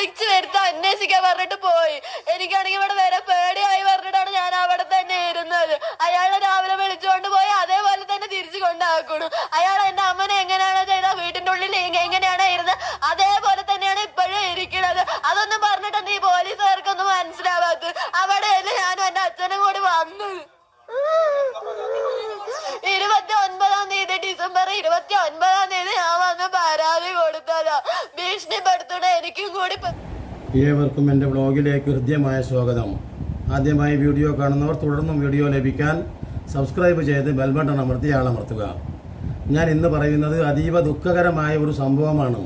വിളിച്ചു വരുത്ത അന്വേഷിക്കാൻ പറഞ്ഞിട്ട് പോയി. എനിക്കാണെങ്കിൽ ഇവിടെ വരെ പേടിയായി പറഞ്ഞിട്ടാണ് ഞാൻ അവിടെ തന്നെ ഇരുന്നത്. അയാളെ രാവിലെ വിളിച്ചുകൊണ്ട് പോയി അതേപോലെ തന്നെ തിരിച്ചു കൊണ്ടാക്കണു അയാൾ എന്റെ അമ്മനെ എങ്ങനെയാണോ ചെയ്ത വീട്ടിന്റെ ഉള്ളിൽ എങ്ങനെയാണ് ഇരുന്നത്? അതേപോലെ തന്നെയാണ് ഇപ്പോഴും ഇരിക്കുന്നത്. അതൊന്നും പറഞ്ഞിട്ട് നീ പോലീസുകാർക്കൊന്നും മനസ്സിലാവാത്തത് അവിടെയല്ലേ ഞാനും എന്റെ അച്ഛനും കൂടി വന്നു. ഇരുപത്തി ഒൻപതാം തീയതി ഡിസംബർ ഇരുപത്തി ഒൻപതാം തീയതി ഞാൻ വന്ന് പരാതി കൊടുത്തതാ. കൂടി ഏവർക്കും എന്റെ വ്ളോഗിലേക്ക് ഹൃദ്യമായ സ്വാഗതം. ആദ്യമായി വീഡിയോ കാണുന്നവർ തുടർന്നും വീഡിയോ ലഭിക്കാൻ സബ്സ്ക്രൈബ് ചെയ്ത് ബെൽബട്ടൺ അമർത്തി ആളമർത്തുക. ഞാൻ ഇന്ന് പറയുന്നത് അതീവ ദുഃഖകരമായ ഒരു സംഭവമാണ്.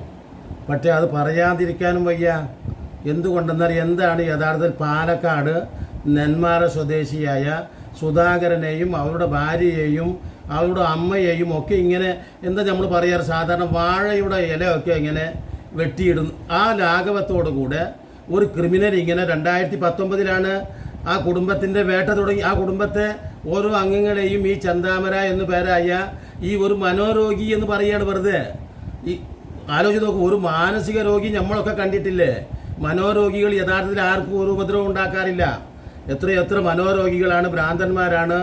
പക്ഷേ അത് പറയാതിരിക്കാനും വയ്യ. എന്തുകൊണ്ടെന്നാൽ എന്താണ് യഥാർത്ഥത്തിൽ പാലക്കാട് നെന്മാറ സ്വദേശിയായ സുധാകരനെയും അവരുടെ ഭാര്യയെയും അവരുടെ അമ്മയെയും ഒക്കെ ഇങ്ങനെ എന്താ നമ്മൾ പറയാറ്? സാധാരണ വാഴയുടെ ഇലയൊക്കെ ഇങ്ങനെ വെട്ടിയിടുന്നു. ആ ലാഘവത്തോടു കൂടെ ഒരു ക്രിമിനൽ ഇങ്ങനെ രണ്ടായിരത്തി പത്തൊമ്പതിലാണ് ആ കുടുംബത്തിന്റെ വേട്ട തുടങ്ങി. ആ കുടുംബത്തെ ഓരോ അംഗങ്ങളെയും ഈ ചന്താമര എന്ന് പേരായ ഈ ഒരു മനോരോഗി എന്ന് പറയുകയാണ് വെറുതെ. ഈ ആലോചിച്ച് നോക്കൂ ഒരു മാനസിക രോഗി നമ്മളൊക്കെ കണ്ടിട്ടില്ലേ? മനോരോഗികൾ യഥാർത്ഥത്തിൽ ആർക്കും ഒരു ഉപദ്രവം ഉണ്ടാക്കാറില്ല. എത്ര എത്ര മനോരോഗികളാണ് ഭ്രാന്തന്മാരാണ്.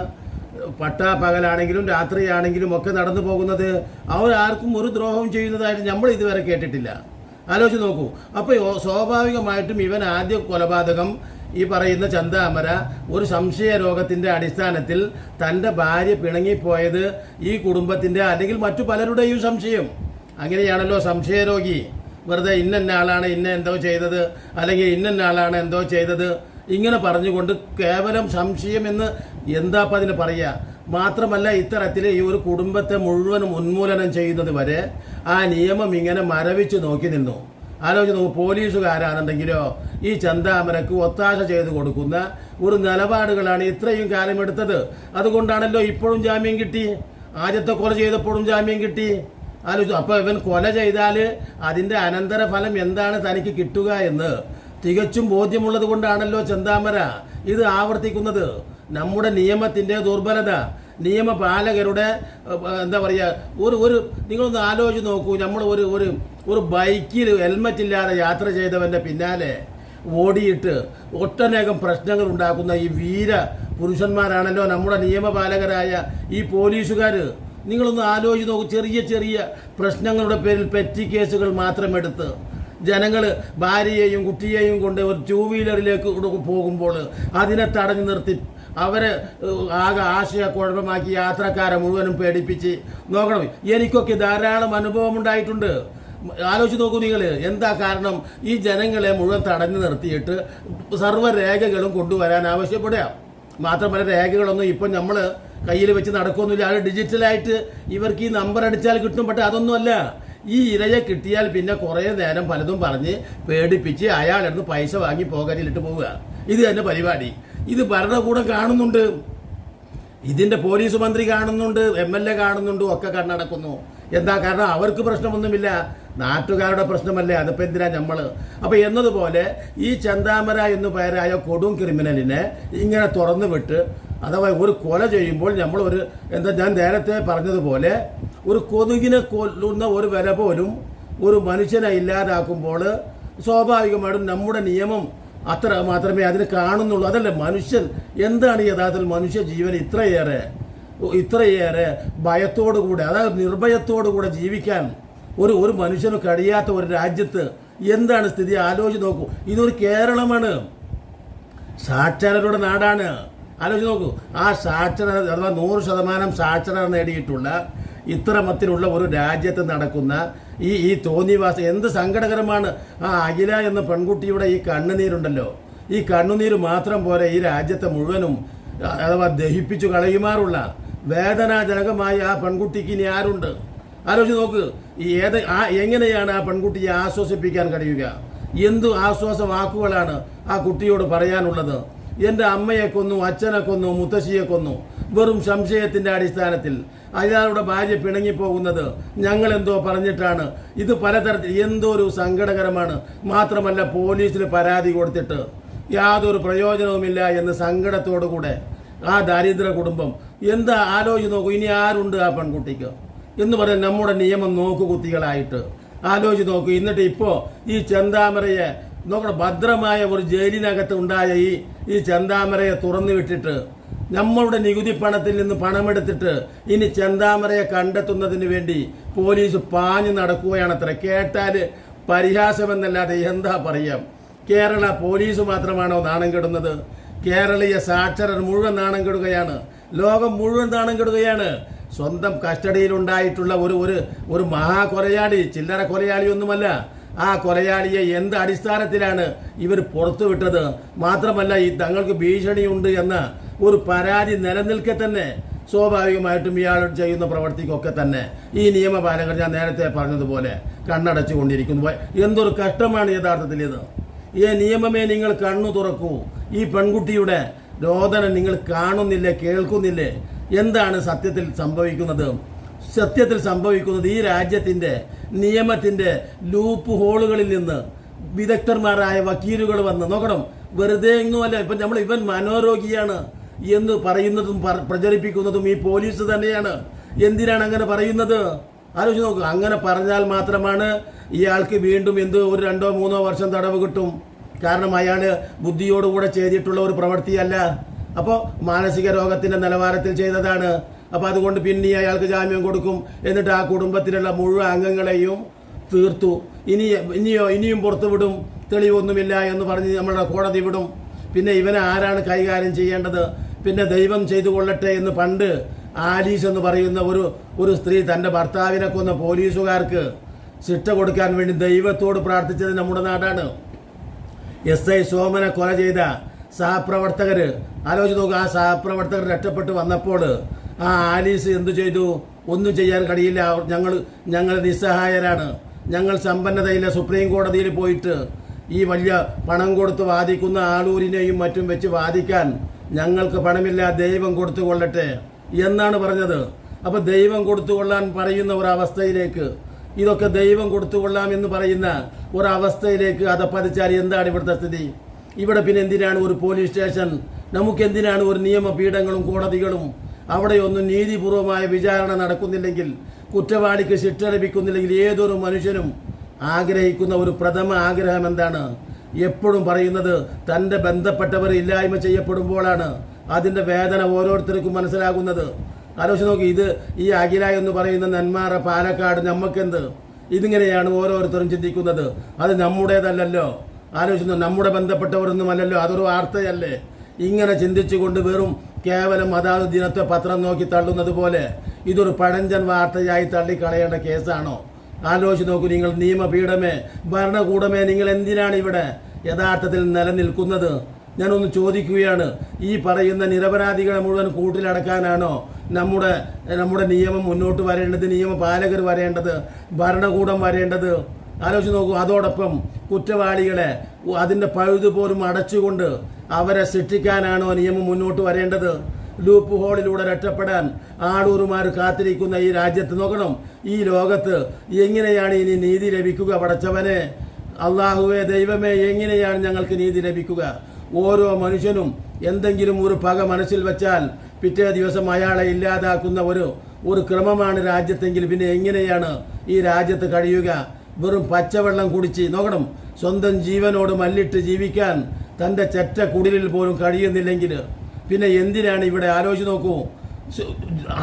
പട്ടാ പകലാണെങ്കിലും രാത്രിയാണെങ്കിലും ഒക്കെ നടന്നു പോകുന്നത്. അവരാർക്കും ഒരു ദ്രോഹവും ചെയ്യുന്നതായിട്ട് നമ്മൾ ഇതുവരെ കേട്ടിട്ടില്ല. ആലോചിച്ച് നോക്കൂ. അപ്പോൾ സ്വാഭാവികമായിട്ടും ഇവൻ ആദ്യ കൊലപാതകം ഈ പറയുന്ന ചന്ദാമര ഒരു സംശയ രോഗത്തിന്റെ അടിസ്ഥാനത്തിൽ തന്റെ ഭാര്യ പിണങ്ങിപ്പോയത് ഈ കുടുംബത്തിന്റെ അല്ലെങ്കിൽ മറ്റു പലരുടെയും സംശയം. അങ്ങനെയാണല്ലോ സംശയരോഗി വെറുതെ ഇന്ന ആളാണ് ഇന്ന എന്തോ ചെയ്തത് അല്ലെങ്കിൽ ഇന്ന ആളാണ് എന്തോ ചെയ്തത്. ഇങ്ങനെ പറഞ്ഞുകൊണ്ട് കേവലം സംശയം എന്ന് അതിന് പറയുക മാത്രമല്ല ഇത്തരത്തിൽ ഈ ഒരു കുടുംബത്തെ മുഴുവനും ഉന്മൂലനം ചെയ്യുന്നത് വരെ ആ നിയമം ഇങ്ങനെ മരവിച്ച് നോക്കി നിന്നു. ആലോചിച്ച് നോക്കും പോലീസുകാരാണെന്നുണ്ടെങ്കിലോ ഈ ചന്താമരക്ക് ഒത്താശ ചെയ്ത് കൊടുക്കുന്ന ഒരു നിലപാടുകളാണ് ഇത്രയും കാലം എടുത്തത്. അതുകൊണ്ടാണല്ലോ ഇപ്പോഴും ജാമ്യം കിട്ടി. ആദ്യത്തെ കൊല ചെയ്തപ്പോഴും ജാമ്യം കിട്ടി. ആലോചിച്ചു അപ്പോൾ ഇവൻ കൊല ചെയ്താൽ അതിന്റെ അനന്തരഫലം എന്താണ് തനിക്ക് കിട്ടുക എന്ന് തികച്ചും ബോധ്യമുള്ളത് കൊണ്ടാണല്ലോ ചന്താമര ഇത് ആവർത്തിക്കുന്നത്. നമ്മുടെ നിയമത്തിന്റെ ദുർബലത നിയമപാലകരുടെ എന്താ പറയുക ഒരു ഒരു നിങ്ങളൊന്ന് ആലോചിച്ച് നോക്കൂ. നമ്മൾ ഒരു ഒരു ഒരു ബൈക്കിൽ ഹെൽമറ്റ് ഇല്ലാതെ യാത്ര ചെയ്തവന്റെ പിന്നാലെ ഓടിയിട്ട് ഒട്ടനേകം പ്രശ്നങ്ങൾ ഉണ്ടാക്കുന്ന ഈ വീര പുരുഷന്മാരാണല്ലോ നമ്മുടെ നിയമപാലകരായ ഈ പോലീസുകാർ നിങ്ങളൊന്ന് ആലോചിച്ച് നോക്കൂ. ചെറിയ ചെറിയ പ്രശ്നങ്ങളുടെ പേരിൽ പെറ്റി കേസുകൾ മാത്രം എടുത്ത് ജനങ്ങൾ ഭാര്യയെയും കുട്ടിയെയും കൊണ്ട് ഒരു ടൂ വീലറിലേക്ക് പോകുമ്പോൾ അതിനെ തടഞ്ഞു നിർത്തി അവരെ ആകെ ആശയക്കുഴപ്പമാക്കി യാത്രക്കാരെ മുഴുവനും പേടിപ്പിച്ച് നോക്കണം. എനിക്കൊക്കെ ധാരാളം അനുഭവം ഉണ്ടായിട്ടുണ്ട് ആലോചിച്ച് നോക്കൂ നിങ്ങൾ എന്താ കാരണം ഈ ജനങ്ങളെ മുഴുവൻ തടഞ്ഞു നിർത്തിയിട്ട് സർവരേഖകളും കൊണ്ടുവരാൻ ആവശ്യപ്പെടുക. മാത്രമല്ല രേഖകളൊന്നും ഇപ്പം നമ്മൾ കയ്യിൽ വെച്ച് നടക്കുമൊന്നുമില്ല അത് ഡിജിറ്റലായിട്ട് ഇവർക്ക് ഈ നമ്പർ അടിച്ചാൽ കിട്ടും പക്ഷേ അതൊന്നുമല്ല. ഈ ഇരയെ കിട്ടിയാൽ പിന്നെ കുറേ നേരം പലതും പറഞ്ഞ് പേടിപ്പിച്ച് അയാളെടുത്ത് പൈസ വാങ്ങി പോകാനിലിട്ട് പോവുക. ഇത് തന്നെ പരിപാടി. ഇത് ഭരണകൂടം കാണുന്നുണ്ട്. ഇതിന്റെ പോലീസ് മന്ത്രി കാണുന്നുണ്ട് എം എൽ എ കാണുന്നുണ്ട് ഒക്കെ കണ്ണടക്കുന്നു. എന്താ കാരണം? അവർക്ക് പ്രശ്നമൊന്നുമില്ല. നാട്ടുകാരുടെ പ്രശ്നമല്ലേ? അതിപ്പോൾ എന്തിനാ നമ്മൾ അപ്പോൾ എന്നതുപോലെ ഈ ചന്താമര എന്നു പേരായ കൊടും ക്രിമിനലിനെ ഇങ്ങനെ തുറന്നു വിട്ട് അഥവാ ഒരു കൊല ചെയ്യുമ്പോൾ നമ്മൾ ഒരു എന്താ ഞാൻ നേരത്തെ പറഞ്ഞതുപോലെ ഒരു കൊതുകിനെ കൊല്ലുന്ന ഒരു വില പോലും ഒരു മനുഷ്യനെ ഇല്ലാതാക്കുമ്പോൾ സ്വാഭാവികമായിട്ടും നമ്മുടെ നിയമം അത്ര മാത്രമേ അതിന് കാണുന്നുള്ളൂ. അതല്ല മനുഷ്യൻ എന്താണ് യഥാർത്ഥത്തിൽ മനുഷ്യ ജീവൻ ഇത്രയേറെ ഇത്രയേറെ ഭയത്തോടുകൂടെ അതായത് നിർഭയത്തോടുകൂടെ ജീവിക്കാൻ ഒരു ഒരു മനുഷ്യന് കഴിയാത്ത ഒരു രാജ്യത്ത് എന്താണ് സ്ഥിതി? ആലോചിച്ച് നോക്കൂ. ഇതൊരു കേരളമാണ്. സാക്ഷരരുടെ നാടാണ്. ആലോചിച്ച് നോക്കൂ. ആ സാക്ഷര അഥവാ നൂറ് ശതമാനം സാക്ഷരത നേടിയിട്ടുള്ള ഇത്തരമത്തിലുള്ള ഒരു രാജ്യത്ത് നടക്കുന്ന ഈ ഈ തോന്നിവാസ എന്ത് സങ്കടകരമാണ്? ആ അഖില എന്ന പെൺകുട്ടിയുടെ ഈ കണ്ണുനീരുണ്ടല്ലോ. ഈ കണ്ണുനീര് മാത്രം പോലെ ഈ രാജ്യത്തെ മുഴുവനും അഥവാ ദഹിപ്പിച്ചു കളയുമാറുള്ള വേദനാജനകമായ ആ പെൺകുട്ടിക്ക് ഇനി ആരുണ്ട്? ആലോചിച്ച് നോക്ക്. ഈ ഏത് ആ എങ്ങനെയാണ് ആ പെൺകുട്ടിയെ ആശ്വസിപ്പിക്കാൻ കഴിയുക? എന്തു ആശ്വാസ വാക്കുകളാണ് ആ കുട്ടിയോട് പറയാനുള്ളത്? എന്റെ അമ്മയെ കൊന്നു അച്ഛനെ കൊന്നു മുത്തശ്ശിയെ കൊന്നു. വെറും സംശയത്തിന്റെ അടിസ്ഥാനത്തിൽ അയാളുടെ ഭാര്യ പിണങ്ങിപ്പോകുന്നത് ഞങ്ങൾ എന്തോ പറഞ്ഞിട്ടാണ്. ഇത് പലതരത്തിൽ എന്തോ ഒരു സങ്കടകരമാണ്. മാത്രമല്ല പോലീസിൽ പരാതി കൊടുത്തിട്ട് യാതൊരു പ്രയോജനവുമില്ല എന്ന് സങ്കടത്തോടു കൂടെ ആ ദാരിദ്ര കുടുംബം എന്താ ആലോചിച്ച് നോക്കൂ. ഇനി ആരുണ്ട് ആ പെൺകുട്ടിക്ക്? എന്ന് പറഞ്ഞാൽ നമ്മുടെ നിയമം നോക്കുകുത്തികളായിട്ട് ആലോചിച്ച് നോക്കൂ. എന്നിട്ട് ഇപ്പോൾ ഈ ചെന്താമരയെ നോക്കണം ഭദ്രമായ ഒരു ജയിലിനകത്ത് ഉണ്ടായ ഈ ഈ ചെന്താമരയെ തുറന്നു വിട്ടിട്ട് നമ്മളുടെ നികുതി പണത്തിൽ നിന്ന് പണമെടുത്തിട്ട് ഇനി ചെന്താമരയെ കണ്ടെത്തുന്നതിന് വേണ്ടി പോലീസ് പാഞ്ഞു അത്ര കേട്ടാൽ പരിഹാസമെന്നല്ലാതെ എന്താ പറയാം? കേരള പോലീസ് മാത്രമാണോ നാണം കെടുന്നത്? കേരളീയ സാക്ഷരർ മുഴുവൻ നാണം കെടുകയാണ്. ലോകം മുഴുവൻ നാണം കെടുകയാണ്. സ്വന്തം കസ്റ്റഡിയിലുണ്ടായിട്ടുള്ള ഒരു ഒരു ഒരു മഹാ കൊലയാളി ചില്ലറ കൊലയാളിയൊന്നുമല്ല. ആ കൊലയാളിയെ എന്ത് അടിസ്ഥാനത്തിലാണ് ഇവർ പുറത്തുവിട്ടത് മാത്രമല്ല ഈ തങ്ങൾക്ക് ഭീഷണിയുണ്ട് എന്ന ഒരു പരാതി നിലനിൽക്കെ തന്നെ സ്വാഭാവികമായിട്ടും ഇയാൾ ചെയ്യുന്ന പ്രവർത്തിക്കൊക്കെ തന്നെ. ഈ നിയമപാലകർ ഞാൻ നേരത്തെ പറഞ്ഞതുപോലെ കണ്ണടച്ചു കൊണ്ടിരിക്കുന്നു. എന്തൊരു കഷ്ടമാണ് യഥാർത്ഥത്തിൽ ഇത്. ഈ നിയമമേ നിങ്ങൾ കണ്ണു തുറക്കൂ. ഈ പെൺകുട്ടിയുടെ രോദനം നിങ്ങൾ കാണുന്നില്ലേ കേൾക്കുന്നില്ലേ? എന്താണ് സത്യത്തിൽ സംഭവിക്കുന്നത്? സത്യത്തിൽ സംഭവിക്കുന്നത് ഈ രാജ്യത്തിന്റെ നിയമത്തിന്റെ ലൂപ്പ് ഹോളുകളിൽ നിന്ന് വിദഗ്ധന്മാരായ വക്കീലുകൾ വന്ന് നോക്കണം. വെറുതെ എങ്ങുമല്ല ഇപ്പം നമ്മൾ ഇവൻ മനോരോഗിയാണ് എന്ന് പറയുന്നതും പ്രചരിപ്പിക്കുന്നതും ഈ പോലീസ് തന്നെയാണ്. എന്തിനാണ് അങ്ങനെ പറയുന്നത്? ആലോചിച്ച് നോക്കുക അങ്ങനെ പറഞ്ഞാൽ മാത്രമാണ് ഇയാൾക്ക് വീണ്ടും എന്ത് ഒരു രണ്ടോ മൂന്നോ വർഷം തടവ് കിട്ടും. കാരണം അയാൾ ബുദ്ധിയോടുകൂടെ ചെയ്തിട്ടുള്ള ഒരു പ്രവൃത്തിയല്ല. അപ്പോൾ മാനസിക രോഗത്തിന്റെ നിലവാരത്തിൽ ചെയ്തതാണ്. അപ്പോൾ അതുകൊണ്ട് പിന്നെ അയാൾക്ക് ജാമ്യം കൊടുക്കും. എന്നിട്ട് ആ കുടുംബത്തിലുള്ള മുഴുവൻ അംഗങ്ങളെയും തീർത്തു. ഇനി ഇനിയോ ഇനിയും പുറത്തു വിടും തെളിവൊന്നുമില്ല എന്ന് പറഞ്ഞ് നമ്മുടെ കോടതി വിടും. പിന്നെ ഇവനെ ആരാണ് കൈകാര്യം ചെയ്യേണ്ടത്? പിന്നെ ദൈവം ചെയ്തു കൊള്ളട്ടെ എന്ന് പണ്ട് ആലീസ് എന്ന് പറയുന്ന ഒരു ഒരു സ്ത്രീ തന്റെ ഭർത്താവിനെ കൊന്ന പോലീസുകാർക്ക് ശിക്ഷ കൊടുക്കാൻ വേണ്ടി ദൈവത്തോട് പ്രാർത്ഥിച്ചത് നമ്മുടെ നാടാണ് എസ് ഐ സോമനെ കൊല ചെയ്ത സഹപ്രവർത്തകര്. ആലോചിച്ച് നോക്കുക ആ സഹപ്രവർത്തകർ രക്ഷപ്പെട്ട് വന്നപ്പോൾ ആ ആലീസ് എന്തു ചെയ്തു? ഒന്നും ചെയ്യാൻ കഴിയില്ല. ഞങ്ങൾ ഞങ്ങൾ നിസ്സഹായരാണ്. ഞങ്ങൾ സമ്പന്നതയില്ല. സുപ്രീം കോടതിയിൽ പോയിട്ട് ഈ വലിയ പണം കൊടുത്ത് വാദിക്കുന്ന ആളൂരിനെയും മറ്റും വെച്ച് വാദിക്കാൻ ഞങ്ങൾക്ക് പണമില്ല. ദൈവം കൊടുത്തു കൊള്ളട്ടെ എന്നാണ് പറഞ്ഞത്. അപ്പോൾ ദൈവം കൊടുത്തു കൊള്ളാൻ പറയുന്ന ഒരവസ്ഥയിലേക്ക് ഇതൊക്കെ ദൈവം കൊടുത്തു കൊള്ളാം എന്ന് പറയുന്ന ഒരവസ്ഥയിലേക്ക് അതപ്പതിച്ചാൽ എന്താണ് ഇവിടുത്തെ സ്ഥിതി? ഇവിടെ പിന്നെ എന്തിനാണ് ഒരു പോലീസ് സ്റ്റേഷൻ? നമുക്ക് എന്തിനാണ് ഒരു നിയമപീഠങ്ങളും കോടതികളും അവിടെയൊന്നും നീതിപൂർവമായ വിചാരണ നടക്കുന്നില്ലെങ്കിൽ കുറ്റവാളിക്ക് ശിക്ഷ ലഭിക്കുന്നില്ലെങ്കിൽ ഏതൊരു മനുഷ്യനും ആഗ്രഹിക്കുന്ന ഒരു പ്രഥമ ആഗ്രഹം എന്താണ്? എപ്പോഴും പറയുന്നത് തന്റെ ബന്ധപ്പെട്ടവർ ഇല്ലായ്മ ചെയ്യപ്പെടുമ്പോഴാണ് അതിന്റെ വേദന ഓരോരുത്തർക്കും മനസ്സിലാകുന്നത്. ആലോചിച്ച് നോക്കി ഇത് ഈ അഖില എന്ന് പറയുന്ന നന്മാറ പാലക്കാട് നമ്മക്കെന്ത്? ഇതിങ്ങനെയാണ് ഓരോരുത്തരും ചിന്തിക്കുന്നത്. അത് നമ്മുടേതല്ലല്ലോ. ആലോചിക്കുന്നു നമ്മുടെ ബന്ധപ്പെട്ടവരൊന്നുമല്ലല്ലോ. അതൊരു വാർത്തയല്ലേ. ഇങ്ങനെ ചിന്തിച്ചുകൊണ്ട് വെറും കേവലം അതാത് ദിനത്തെ പത്രം നോക്കി തള്ളുന്നത് പോലെ ഇതൊരു പഴഞ്ചൻ വാർത്തയായി തള്ളിക്കളയേണ്ട കേസാണോ? ആലോചിച്ച് നോക്കൂ നിങ്ങൾ നിയമപീഠമേ ഭരണകൂടമേ നിങ്ങൾ എന്തിനാണ് ഇവിടെ യഥാർത്ഥത്തിൽ നിലനിൽക്കുന്നത്? ഞാനൊന്ന് ചോദിക്കുകയാണ് ഈ പറയുന്ന നിരപരാധികളെ മുഴുവൻ കൂട്ടിലടക്കാനാണോ നമ്മുടെ നമ്മുടെ നിയമം മുന്നോട്ട് വരേണ്ടത് നിയമപാലകർ വരേണ്ടത് ഭരണകൂടം വരേണ്ടത്? ആലോചിച്ച് നോക്കൂ അതോടൊപ്പം കുറ്റവാളികളെ അതിന്റെ പഴുതു പോലും അടച്ചുകൊണ്ട് അവരെ ശിക്ഷിക്കാനാണോ നിയമം മുന്നോട്ട് വരേണ്ടത്? ലൂപ്പ് ഹോളിലൂടെ രക്ഷപ്പെടാൻ ആളൂറുമാർ കാത്തിരിക്കുന്ന ഈ രാജ്യത്ത് നോക്കണം. ഈ ലോകത്ത് എങ്ങനെയാണ് ഇനി നീതി ലഭിക്കുക പടച്ചവനെ? അള്ളാഹുവെ ദൈവമേ എങ്ങനെയാണ് ഞങ്ങൾക്ക് നീതി ലഭിക്കുക? ഓരോ മനുഷ്യനും എന്തെങ്കിലും ഒരു പക മനസ്സിൽ വെച്ചാൽ പിറ്റേ ദിവസം അയാളെ ഇല്ലാതാക്കുന്ന ഒരു ഒരു ക്രമമാണ് രാജ്യത്തെങ്കിൽ പിന്നെ എങ്ങനെയാണ് ഈ രാജ്യത്ത് കഴിയുക? വെറും പച്ചവെള്ളം കുടിച്ച് നോക്കണം. സ്വന്തം ജീവനോട് മല്ലിട്ട് ജീവിക്കാൻ തന്റെ ചെറ്റ കുടിലിൽ പോലും കഴിയുന്നില്ലെങ്കിൽ പിന്നെ എന്തിനാണ് ഇവിടെ ആലോചിച്ച് നോക്കൂ?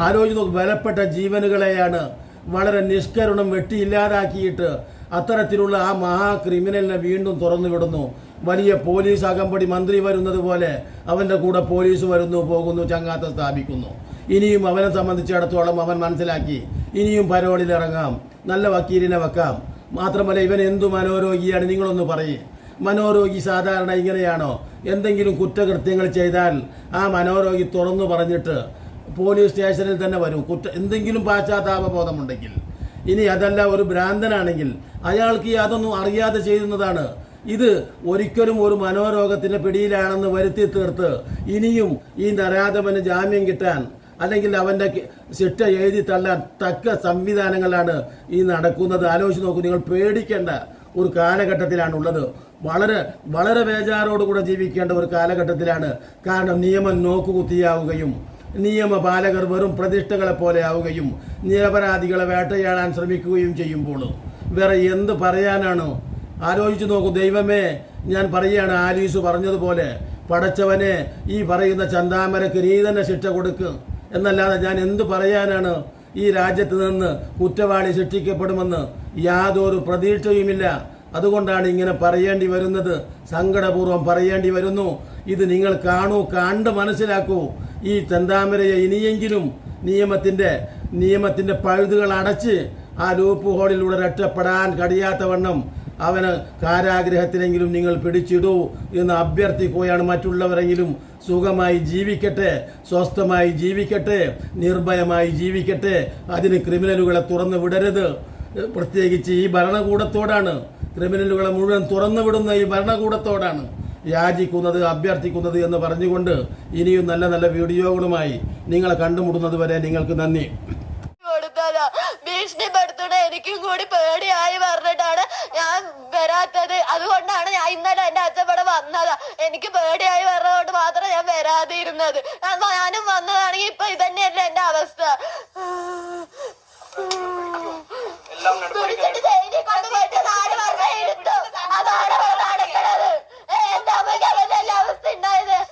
ആലോചിച്ച് നോക്കൂ വിലപ്പെട്ട ജീവനുകളെയാണ് വളരെ നിഷ്കരുണം വെട്ടിയില്ലാതാക്കിയിട്ട് അത്തരത്തിലുള്ള ആ മഹാ ക്രിമിനലിനെ വീണ്ടും തുറന്നു വിടുന്നു വലിയ പോലീസ് അകമ്പടി മന്ത്രി വരുന്നത് പോലെ അവന്റെ കൂടെ പോലീസ് വരുന്നു പോകുന്നു ചങ്ങാത്ത സ്ഥാപിക്കുന്നു. ഇനിയും അവനെ സംബന്ധിച്ചിടത്തോളം അവൻ മനസ്സിലാക്കി ഇനിയും പരോളിൽ ഇറങ്ങാം നല്ല വക്കീലിനെ വെക്കാം. മാത്രമല്ല ഇവൻ എന്തു മനോരോഗിയാണ് നിങ്ങളൊന്ന് പറയേ. മനോരോഗി സാധാരണ ഇങ്ങനെയാണോ? എന്തെങ്കിലും കുറ്റകൃത്യങ്ങൾ ചെയ്താൽ ആ മനോരോഗി തുറന്നു പറഞ്ഞിട്ട് പോലീസ് സ്റ്റേഷനിൽ തന്നെ വരും. കുറ്റ എന്തെങ്കിലും പാശ്ചാത്താപബോധമുണ്ടെങ്കിൽ. ഇനി അതല്ല ഒരു ഭ്രാന്തനാണെങ്കിൽ അയാൾക്ക് അതൊന്നും അറിയാതെ ചെയ്യുന്നതാണ്. ഇത് ഒരിക്കലും ഒരു മനോരോഗത്തിന്റെ പിടിയിലാണെന്ന് വരുത്തി തീർത്ത് ഇനിയും ഈ നരാധമന് ജാമ്യം കിട്ടാൻ അല്ലെങ്കിൽ അവന്റെ കി- ശിക്ഷ എഴുതി തള്ളാൻ തക്ക സംവിധാനങ്ങളാണ് ഈ നടക്കുന്നത്. ആലോചിച്ച് നോക്കൂ നിങ്ങൾ പേടിക്കേണ്ട ഒരു കാലഘട്ടത്തിലാണ് ഉള്ളത് വളരെ വളരെ ബേജാറോടുകൂടെ ജീവിക്കേണ്ട ഒരു കാലഘട്ടത്തിലാണ്. കാരണം നിയമം നോക്കുകുത്തിയാവുകയും നിയമപാലകർ വെറും പ്രതിഷ്ഠകളെ പോലെ ആവുകയും നിരപരാധികളെ വേട്ടയാടാൻ ശ്രമിക്കുകയും ചെയ്യുമ്പോൾ വേറെ എന്ത് പറയാനാണ്? ആലോചിച്ച് നോക്കൂ ദൈവമേ ഞാൻ പറയുകയാണ് ആലീസ് പറഞ്ഞതുപോലെ പടച്ചവനെ ഈ പറയുന്ന ചന്താമരക്ക് നീ തന്നെ ശിക്ഷ കൊടുക്ക്. എന്നല്ലാതെ ഞാൻ എന്ത് പറയാനാണ് ഈ രാജ്യത്ത് നിന്ന് കുറ്റവാളി ശിക്ഷിക്കപ്പെടുമെന്ന് യാതൊരു പ്രതീക്ഷയുമില്ല. അതുകൊണ്ടാണ് ഇങ്ങനെ പറയേണ്ടി വരുന്നത്. സങ്കടപൂർവം പറയേണ്ടി വരുന്നു. ഇത് നിങ്ങൾ കാണൂ കണ്ട് മനസ്സിലാക്കൂ. ഈ ചെന്താമരയെ ഇനിയെങ്കിലും നിയമത്തിന്റെ നിയമത്തിന്റെ പഴുതുകൾ അടച്ച് ആ ലൂപ്പ് ഹോളിലൂടെ രക്ഷപ്പെടാൻ കഴിയാത്തവണ്ണം അവന് കാരാഗ്രഹത്തിലെങ്കിലും നിങ്ങൾ പിടിച്ചിടൂ എന്ന് അഭ്യർത്ഥിക്കുകയാണ് മറ്റുള്ളവരെങ്കിലും. സുഖമായി ജീവിക്കട്ടെ സ്വസ്ഥമായി ജീവിക്കട്ടെ നിർഭയമായി ജീവിക്കട്ടെ. അതിന് ക്രിമിനലുകളെ തുറന്നു വിടരുത്. പ്രത്യേകിച്ച് ഈ ഭരണകൂടത്തോടാണ്. ക്രിമിനലുകളെ മുഴുവൻ തുറന്നു വിടുന്ന ഈ ഭരണകൂടത്തോടാണ്. യാചിക്കുന്നത് അഭ്യർത്ഥിക്കുന്നത് എന്ന് പറഞ്ഞുകൊണ്ട് ഇനിയും നല്ല നല്ല വീഡിയോകളുമായി നിങ്ങളെ കണ്ടുമുട്ടുന്നത് വരെ നിങ്ങൾക്ക് നന്ദി. ഭീഷണിപ്പെടുത്തണ എനിക്കും കൂടി പേടിയായി പറഞ്ഞിട്ടാണ് ഞാൻ വരാത്തത്. അതുകൊണ്ടാണ് ഞാൻ ഇന്നലെ എന്റെ അച്ഛൻ വന്നതാ. എനിക്ക് പേടിയായി ഞാൻ- ഞാനും വന്നതാണെങ്കിൽ ഇപ്പൊ ഇതന്നെയല്ലേ എന്റെ അവസ്ഥ.